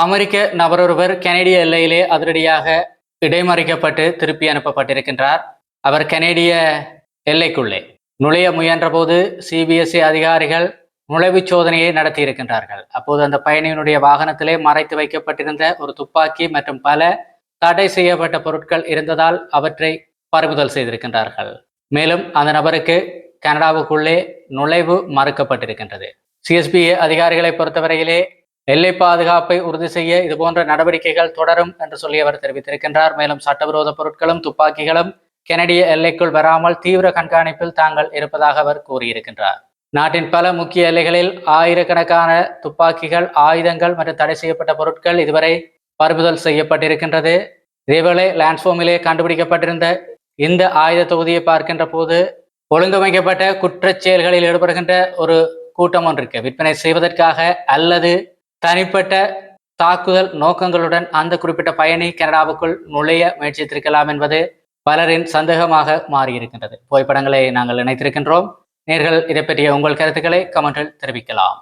அமெரிக்க நபரொருவர் கனேடிய எல்லையிலே அதிரடியாக இடைமறிக்கப்பட்டு திருப்பி அனுப்பப்பட்டிருக்கின்றார். அவர் கனேடிய எல்லைக்குள்ளே நுழைய முயன்றபோது சிபிஎஸ்இ அதிகாரிகள் நுழைவுச் சோதனையை நடத்தியிருக்கின்றார்கள். அப்போது அந்த பயணியினுடைய வாகனத்திலே மறைத்து வைக்கப்பட்டிருந்த ஒரு துப்பாக்கி மற்றும் பல தடை செய்யப்பட்ட பொருட்கள் இருந்ததால் அவற்றை பறிமுதல் செய்திருக்கின்றார்கள். மேலும் அந்த நபருக்கு கனடாவுக்குள்ளே நுழைவு மறுக்கப்பட்டிருக்கின்றது. சிஎஸ்பிஏ அதிகாரிகளை பொறுத்தவரையிலே எல்லை பாதுகாப்பை உறுதி செய்ய இதுபோன்ற நடவடிக்கைகள் தொடரும் என்று சொல்லி அவர் தெரிவித்திருக்கின்றார். மேலும் சட்டவிரோத பொருட்களும் துப்பாக்கிகளும் கெனடிய எல்லைக்குள் வராமல் தீவிர கண்காணிப்பில் தாங்கள் இருப்பதாக அவர் கூறியிருக்கின்றார். நாட்டின் பல முக்கிய எல்லைகளில் ஆயிரக்கணக்கான துப்பாக்கிகள் ஆயுதங்கள் மற்றும் தடை செய்யப்பட்ட பொருட்கள் இதுவரை பறிமுதல் செய்யப்பட்டிருக்கின்றது. இதேவேளை லான்ஸ்போமிலே கண்டுபிடிக்கப்பட்டிருந்த இந்த ஆயுத தொகுதியை பார்க்கின்ற போது ஒழுங்கமைக்கப்பட்ட குற்றச் செயல்களில் ஈடுபடுகின்ற ஒரு கூட்டம் ஒன்றிருக்கு விற்பனை செய்வதற்காக அல்லது தனிப்பட்ட தாக்குதல் நோக்கங்களுடன் அந்த குறிப்பிட்ட பயணி கனடாவுக்குள் நுழைய முயற்சித்திருக்கலாம் என்பது பலரின் சந்தேகமாக மாறியிருக்கின்றது. புகைப்படங்களை நாங்கள் இணைத்திருக்கின்றோம். நேர்கள் இதை பற்றிய உங்கள் கருத்துக்களை கமெண்டில் தெரிவிக்கலாம்.